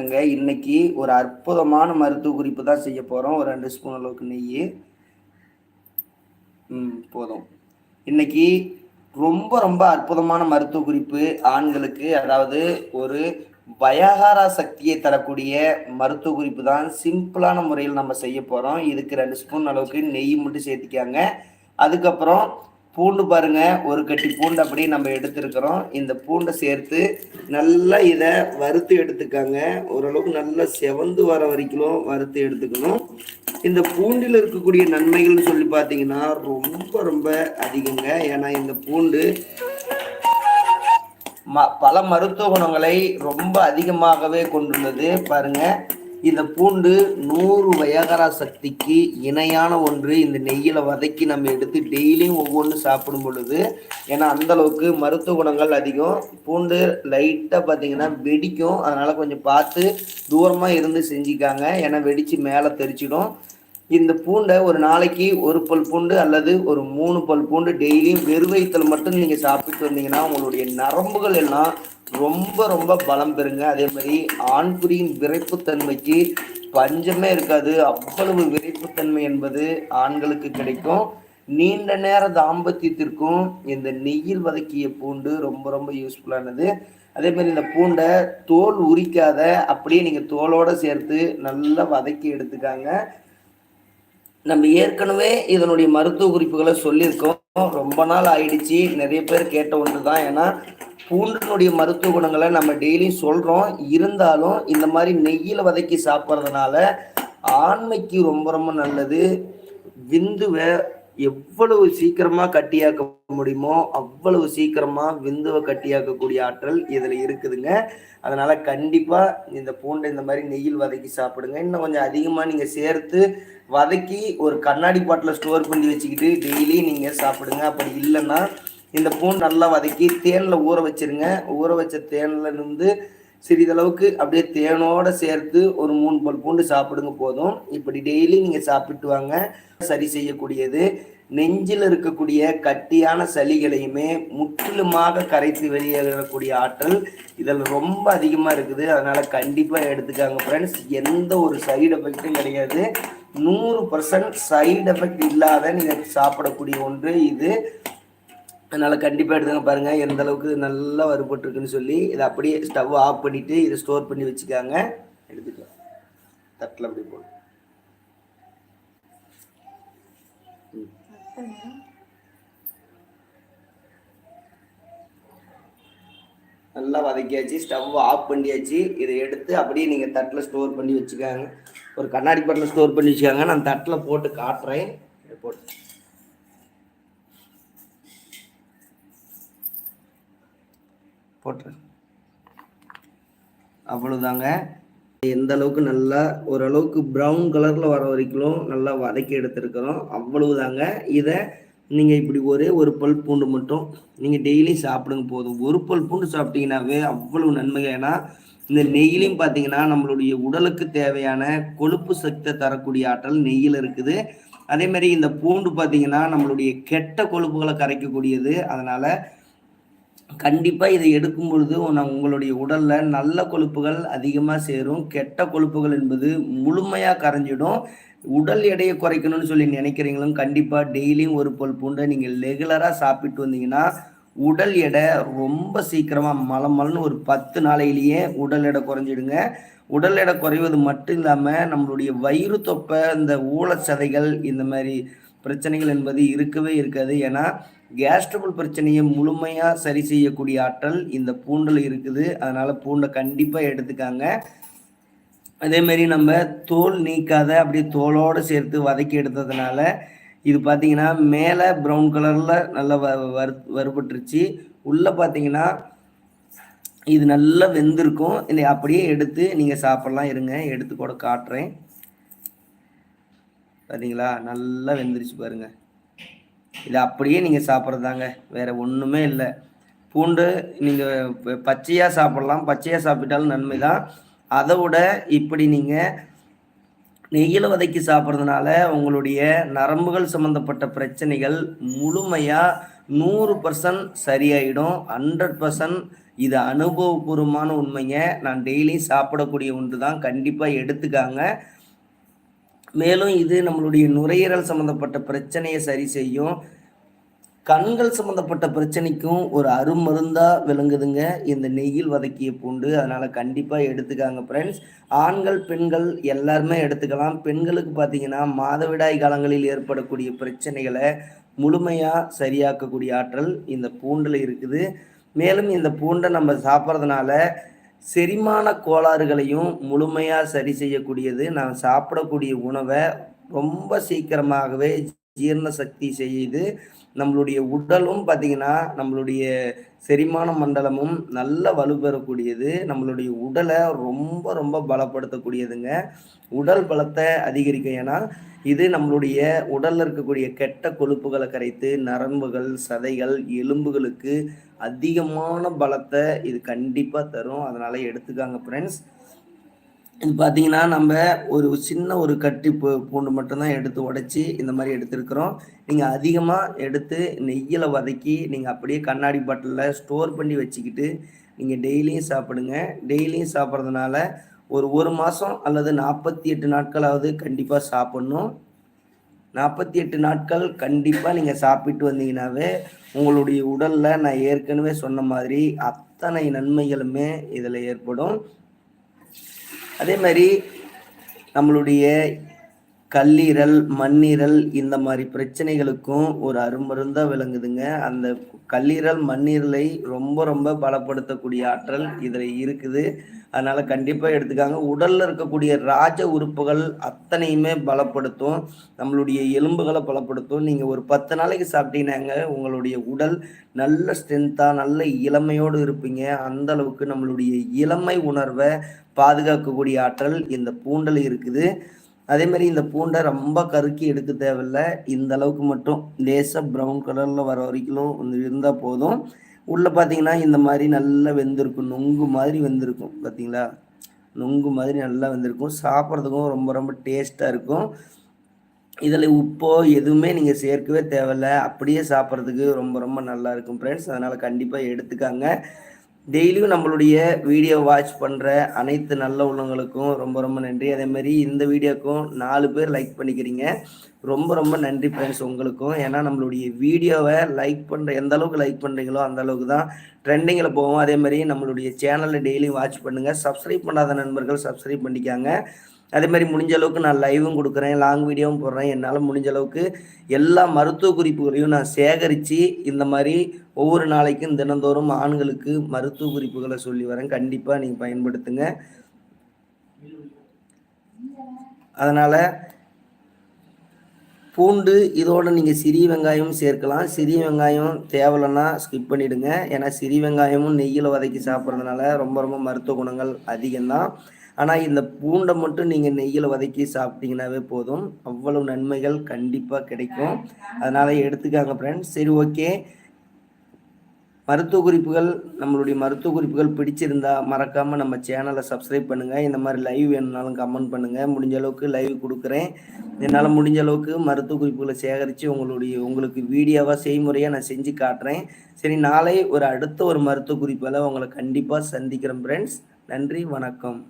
வணக்கங்க இன்னைக்கு ஒரு அற்புதமான மருத்துவ குறிப்பு தான் செய்ய போகிறோம் ஒரு ரெண்டு ஸ்பூன் அளவுக்கு நெய் ம் போதும். இன்னைக்கு ரொம்ப ரொம்ப அற்புதமான மருத்துவ குறிப்பு ஆண்களுக்கு. அதாவது ஒரு வயகாரா சக்தியை தரக்கூடிய மருத்துவ குறிப்பு தான் சிம்பிளான முறையில் நம்ம செய்ய போகிறோம் இதுக்கு ரெண்டு ஸ்பூன் அளவுக்கு நெய் மட்டும் சேர்த்திக்காங்க. அதுக்கப்புறம் பூண்டு பாருங்க ஒரு கட்டி பூண்டு அப்படியே நம்ம எடுத்துருக்குறோம். இந்த பூண்டை சேர்த்து நல்லா இதை வறுத்து எடுத்துக்காங்க. ஓரளவுக்கு நல்லா செவந்து வர வரைக்கும் வறுத்து எடுத்துக்கணும். இந்த பூண்டில் இருக்கக்கூடிய நன்மைகள்னு சொல்லி பார்த்தீங்கன்னா ரொம்ப ரொம்ப அதிகங்க. ஏன்னா இந்த பூண்டு ம பல மருத்துவ குணங்களை ரொம்ப அதிகமாகவே கொண்டுள்ளது. பாருங்கள் இந்த பூண்டு நூறு வயகரா சக்திக்கு இணையான ஒன்று. இந்த நெய்யில் வதக்கி நம்ம எடுத்து டெய்லியும் ஒவ்வொன்று சாப்பிடும் பொழுது ஏன்னா அந்த அளவுக்கு மருத்துவ குணங்கள் அதிகம். பூண்டு லைட்டாக பார்த்தீங்கன்னா வெடிக்கும். அதனால் கொஞ்சம் பார்த்து தூரமாக இருந்து செஞ்சுக்காங்க. ஏன்னா வெடித்து மேலே தெரிச்சிடும். இந்த பூண்டை ஒரு நாளைக்கு ஒரு பல் பூண்டு அல்லது ஒரு மூணு பல் பூண்டு டெய்லியும் வெறுவயத்தில் மட்டும் நீங்கள் சாப்பிட்டு வந்தீங்கன்னா உங்களுடைய நரம்புகள் எல்லாம் ரொம்ப ரொம்ப பலம் பெறுங்க. அதே மாதிரி ஆண்குறியின் விரைப்புத்தன்மைக்கு பஞ்சமே இருக்காது. அவ்வளவு விரைப்புத்தன்மை என்பது ஆண்களுக்கு கிடைக்கும். நீண்ட நேர தாம்பத்தியத்திற்கும் இந்த நெய்யில் வதக்கிய பூண்டு ரொம்ப ரொம்ப யூஸ்ஃபுல்லானது அதே மாதிரி இந்த பூண்டை தோல் உரிக்காத அப்படியே நீங்கள் தோலோடு சேர்த்து நல்லா வதக்கி எடுத்துக்காங்க. நம்ம ஏற்கனவே இதனுடைய மருத்துவ குறிப்புகளை சொல்லியிருக்கோம். ரொம்ப நாள் ஆயிடுச்சு. நிறைய பேர் கேட்ட ஒன்று தான் ஏன்னா பூண்டினுடைய மருத்துவ குணங்களை நம்ம டெய்லியும் சொல்கிறோம் இருந்தாலும் இந்த மாதிரி நெய்யில் வதக்கி சாப்பிட்றதுனால ஆண்மைக்கு ரொம்ப ரொம்ப நல்லது. விந்துவை எவ்வளவு சீக்கிரமா கட்டியாக்க முடியுமோ அவ்வளவு சீக்கிரமா விந்துவை கட்டியாக்கக்கூடிய ஆற்றல் இதுல இருக்குதுங்க. அதனால கண்டிப்பா இந்த பூண்டை இந்த மாதிரி நெய்யில் வதக்கி சாப்பிடுங்க. இன்னும் கொஞ்சம் அதிகமா நீங்க சேர்த்து வதக்கி ஒரு கண்ணாடி பாட்டில் ஸ்டோர் பண்ணி வச்சுக்கிட்டு டெய்லி நீங்க சாப்பிடுங்க. அப்படி இல்லைன்னா இந்த பூண்டு நல்லா வதக்கி தேனில் ஊற வச்சிருங்க. ஊற வச்ச தேனில் இருந்து சிறிதளவுக்கு அப்படியே தேனோட சேர்த்து ஒரு மூணு பல் பூண்டு சாப்பிடுங்க போதும். இப்படி டெய்லி நீங்கள் சாப்பிட்டு வாங்க. சரி செய்யக்கூடியது. நெஞ்சில் இருக்கக்கூடிய கட்டியான சளிகளையுமே முற்றிலுமாக கரைத்து வெளியேறக்கூடிய ஆற்றல் இதில் ரொம்ப அதிகமாக இருக்குது. அதனால் கண்டிப்பாக எடுத்துக்காங்க ஃப்ரெண்ட்ஸ் எந்த ஒரு சைடு எஃபெக்ட்டும் கிடையாது. நூறு பர்சன்ட் சைடு எஃபெக்ட் இல்லாத நீங்கள் சாப்பிடக்கூடிய ஒன்று இது. அதனால் கண்டிப்பாக எடுத்துங்க பாருங்கள் எந்த அளவுக்கு நல்லா வறுபட்டுருக்குன்னு சொல்லி இதை அப்படியே ஸ்டவ் ஆஃப் பண்ணிவிட்டு இதை ஸ்டோர் பண்ணி வச்சுக்காங்க. எடுத்துக்கலாம். தட்டில் அப்படி போடும் நல்லா வதக்கியாச்சு ஸ்டவ் ஆஃப் பண்ணியாச்சு. இதை எடுத்து அப்படியே நீங்கள் தட்டில் ஸ்டோர் பண்ணி வச்சுக்காங்க. ஒரு கண்ணாடி பாட்டில் ஸ்டோர் பண்ணி வச்சுக்காங்க. நான் தட்டில் போட்டு காட்டுறேன். போட்டு போட்டுறேன் அவ்வளோதாங்க எந்த அளவுக்கு நல்லா ஓரளவுக்கு ப்ரௌன் கலரில் வர வரைக்கும் நல்லா வதக்கி எடுத்துருக்கிறோம். அவ்வளவுதாங்க. இதை நீங்கள் இப்படி ஒரே ஒரு பல் பூண்டு மட்டும் நீங்கள் டெய்லி சாப்பிடுங்க போதும். ஒரு பல் பூண்டு சாப்பிட்டீங்கன்னாவே அவ்வளவு நன்மைகள் ஏன்னா இந்த நெய்யிலையும் பார்த்தீங்கன்னா நம்மளுடைய உடலுக்கு தேவையான கொழுப்பு சக்தியை தரக்கூடிய ஆற்றல் நெய்யில் இருக்குது. அதே மாதிரி இந்த பூண்டு பார்த்தீங்கன்னா நம்மளுடைய கெட்ட கொழுப்புகளை கரைக்கக்கூடியது. அதனால் கண்டிப்பாக இதை எடுக்கும் பொழுது உங்களுடைய உடலில் நல்ல கொழுப்புகள் அதிகமாக சேரும். கெட்ட கொழுப்புகள் என்பது முழுமையாக கரைஞ்சிடும். உடல் எடையை குறைக்கணும்னு சொல்லி நினைக்கிறீங்களும் கண்டிப்பாக டெய்லியும் ஒரு பொல் பூண்டை நீங்கள் ரெகுலராக சாப்பிட்டு வந்தீங்கன்னா உடல் எடை ரொம்ப சீக்கிரமாக மலமலன்னு மலன்னு ஒரு பத்து நாளையிலேயே உடல் எடை குறைஞ்சிடுங்க. உடல் எடை குறைவது மட்டும் இல்லாமல் நம்மளுடைய வயிறு தொப்பை இந்த ஊழச்சதைகள் இந்த மாதிரி பிரச்சனைகள் என்பது இருக்கவே இருக்காது. ஏன்னா கேஸ்ட்ரபிள் பிரச்சனையை முழுமையாக சரி செய்யக்கூடிய ஆற்றல் இந்த பூண்டில் இருக்குது. அதனால் பூண்டை கண்டிப்பாக எடுத்துக்காங்க. அதேமாரி நம்ம தோல் நீக்காத அப்படியே தோலோடு சேர்த்து வதக்கி எடுத்ததுனால இது பார்த்தீங்கன்னா மேலே ப்ரௌன் கலரில் நல்லா வ வறு வறுபட்டுருச்சு. உள்ளே பார்த்தீங்கன்னா இது நல்லா வெந்திருக்கும். இல்லை அப்படியே எடுத்து நீங்கள் சாப்பிட்லாம் இருங்க. எடுத்து கூட காட்டுறேன். பார்த்தீங்களா நல்லா வெந்துருச்சு பாருங்கள் இதை அப்படியே நீங்கள் சாப்பிட்றதாங்க. வேறு ஒன்றுமே இல்லை. பூண்டு நீங்கள் பச்சையாக சாப்பிட்லாம். பச்சையாக சாப்பிட்டாலும் நன்மை தான் அதை விட இப்படி நீங்கள் நெய்யில் வதக்கி சாப்பிட்றதுனால உங்களுடைய நரம்புகள் சம்மந்தப்பட்ட பிரச்சனைகள் முழுமையாக நூறு பர்சன்ட் சரியாயிடும். ஹண்ட்ரட் பர்சன்ட் இது அனுபவபூர்வமான உண்மைங்க. நான் டெய்லியும் சாப்பிடக்கூடிய ஒன்று தான் கண்டிப்பாக எடுத்துக்காங்க. மேலும் இது நம்மளுடைய நுரையீரல் சம்மந்தப்பட்ட பிரச்சனையை சரி செய்யும். கண்கள் சம்மந்தப்பட்ட பிரச்சனைக்கும் ஒரு அருமருந்தாக விளங்குதுங்க. இந்த நெய்யில் வதக்கிய பூண்டு அதனால் கண்டிப்பாக எடுத்துக்காங்க ஃப்ரெண்ட்ஸ் ஆண்கள் பெண்கள் எல்லாருமே எடுத்துக்கலாம். பெண்களுக்கு பார்த்தீங்கன்னா மாதவிடாய் காலங்களில் ஏற்படக்கூடிய பிரச்சனைகளை முழுமையாக சரியாக்கக்கூடிய ஆற்றல் இந்த பூண்டில் இருக்குது. மேலும் இந்த பூண்டை நம்ம சாப்பிட்றதுனால செரிமான கோளாறுகளையும் முழுமையாக சரி செய்யக்கூடியது நான் சாப்பிடக்கூடிய உணவை ரொம்ப சீக்கிரமாகவே ஜீரண சக்தி செய்யுது நம்மளுடைய உடலும் பார்த்தீங்கன்னா நம்மளுடைய செரிமான மண்டலமும் நல்ல வலுப்பெறக்கூடியது. நம்மளுடைய உடலை ரொம்ப ரொம்ப பலப்படுத்தக்கூடியதுங்க. உடல் பலத்தை அதிகரிக்க ஏன்னா இது நம்மளுடைய உடலில் இருக்கக்கூடிய கெட்ட கொழுப்புகளை கரைத்து நரம்புகள் சதைகள் எலும்புகளுக்கு அதிகமான பலத்தை இது கண்டிப்பாக தரும். அதனால் எடுத்துக்காங்க ஃப்ரெண்ட்ஸ் இது பார்த்தீங்கன்னா நம்ம ஒரு சின்ன ஒரு கட்டி பூ பூண்டு மட்டும்தான் எடுத்து உடச்சி இந்த மாதிரி எடுத்துருக்குறோம். நீங்கள் அதிகமாக எடுத்து நெய்யில் வதக்கி நீங்கள் அப்படியே கண்ணாடி பாட்டிலில் ஸ்டோர் பண்ணி வச்சுக்கிட்டு நீங்கள் டெய்லியும் சாப்பிடுங்க. டெய்லியும் சாப்பிட்றதுனால ஒரு ஒரு மாதம் அல்லது நாற்பத்தி எட்டு நாட்களாவது கண்டிப்பாக சாப்பிட்ணும். நாற்பத்தி எட்டு நாட்கள் கண்டிப்பாக நீங்கள் சாப்பிட்டு வந்தீங்கன்னாவே உங்களுடைய உடலில் நான் ஏற்கனவே சொன்ன மாதிரி அத்தனை நன்மைகளுமே இதில் ஏற்படும். அதே மாதிரி நம்மளுடைய கல்லீரல் மண்ணீரல் இந்த மாதிரி பிரச்சனைகளுக்கும் ஒரு அருமருந்தாக விளங்குதுங்க. அந்த கல்லீரல் மண்ணீரலை ரொம்ப ரொம்ப பலப்படுத்தக்கூடிய ஆற்றல் இதில் இருக்குது. அதனால் கண்டிப்பாக எடுத்துக்காங்க. உடலில் இருக்கக்கூடிய ராஜ உறுப்புகள் அத்தனையுமே பலப்படுத்தும். நம்மளுடைய எலும்புகளை பலப்படுத்தும். நீங்கள் ஒரு பத்து நாளைக்கு சாப்பிட்டீங்கன்னாங்க உங்களுடைய உடல் நல்ல ஸ்ட்ரென்த்தாக நல்ல இளமையோடு இருப்பீங்க. அந்த அளவுக்கு நம்மளுடைய இளமை உணர்வை பாதுகாக்கக்கூடிய ஆற்றல் இந்த பூண்டல் இருக்குது. அதே மாதிரி இந்த பூண்டை ரொம்ப கருக்கி எடுக்க தேவையில்லை. இந்த அளவுக்கு மட்டும். லேசாக ப்ரௌன் கலரில் வர வரைக்கும் இருந்தால் போதும். உள்ளே பார்த்தீங்கன்னா இந்த மாதிரி நல்லா வெந்திருக்கும். நொங்கு மாதிரி வெந்திருக்கும் பார்த்தீங்களா நொங்கு மாதிரி நல்லா வெந்திருக்கும். சாப்பிட்றதுக்கும் ரொம்ப ரொம்ப டேஸ்ட்டாக இருக்கும். இதில் உப்போ எதுவுமே நீங்கள் சேர்க்கவே தேவையில்ல. அப்படியே சாப்பிட்றதுக்கு ரொம்ப ரொம்ப நல்லா இருக்கும் ஃப்ரெண்ட்ஸ் அதனால் கண்டிப்பாக எடுத்துக்காங்க. டெய்லியும் நம்மளுடைய வீடியோ வாட்ச் பண்ணுற அனைத்து நல்ல உள்ளவங்களுக்கும் ரொம்ப ரொம்ப நன்றி. அதேமாதிரி இந்த வீடியோக்கும் நாலு பேர் லைக் பண்ணிக்கிறீங்க. ரொம்ப ரொம்ப நன்றி ஃப்ரெண்ட்ஸ் உங்களுக்கும். ஏன்னா நம்மளுடைய வீடியோவை லைக் பண்ணுற எந்த அளவுக்கு லைக் பண்ணுறீங்களோ அந்த அளவுக்கு தான் ட்ரெண்டிங்கில் போவோம். அதே மாதிரி நம்மளுடைய சேனலில் டெய்லியும் வாட்ச் பண்ணுங்கள் சப்ஸ்கிரைப் பண்ணாத நண்பர்கள் சப்ஸ்கிரைப் பண்ணிக்காங்க. அதே மாதிரி முடிஞ்ச அளவுக்கு நான் லைவும் கொடுக்குறேன். லாங் வீடியோவும் போடுறேன். என்னால் முடிஞ்ச அளவுக்கு எல்லா மருத்துவ குறிப்புகளையும் நான் சேகரித்து இந்த மாதிரி ஒவ்வொரு நாளைக்கும் தினந்தோறும் ஆண்களுக்கு மருத்துவ குறிப்புகளை சொல்லி வரேன். கண்டிப்பாக நீங்கள் பயன்படுத்துங்க. அதனால் பூண்டு இதோடு நீங்கள் சிறிய வெங்காயமும் சேர்க்கலாம். சிறிய வெங்காயம் தேவலைன்னா ஸ்கிப் பண்ணிவிடுங்க ஏன்னா சிறிய வெங்காயமும் நெய்யில் வதக்கி சாப்பிட்றதுனால ரொம்ப ரொம்ப மருத்துவ குணங்கள் அதிகம்தான். ஆனால் இந்த பூண்டை மட்டும் நீங்கள் நெய்யில் வதக்கி சாப்பிட்டீங்கன்னாவே போதும். அவ்வளவு நன்மைகள் கண்டிப்பாக கிடைக்கும். அதனால் எடுத்துக்காங்க ஃப்ரெண்ட்ஸ் சரி ஓகே மருத்துவ குறிப்புகள் நம்மளுடைய மருத்துவ குறிப்புகள் பிடிச்சிருந்தா மறக்காமல் நம்ம சேனலை சப்ஸ்கிரைப் பண்ணுங்கள் இந்த மாதிரி லைவ் வேணும்னாலும் கமெண்ட் பண்ணுங்கள் முடிஞ்ச அளவுக்கு லைவ் கொடுக்குறேன். என்னால் முடிஞ்ச அளவுக்கு மருத்துவ குறிப்புகளை சேகரித்து உங்களுடைய உங்களுக்கு வீடியோவாக செய்முறையாக நான் செஞ்சு காட்டுறேன். சரி நாளை ஒரு அடுத்த ஒரு மருத்துவ குறிப்பில் உங்களை கண்டிப்பாக சந்திக்கிறேன் ஃப்ரெண்ட்ஸ் நன்றி வணக்கம்.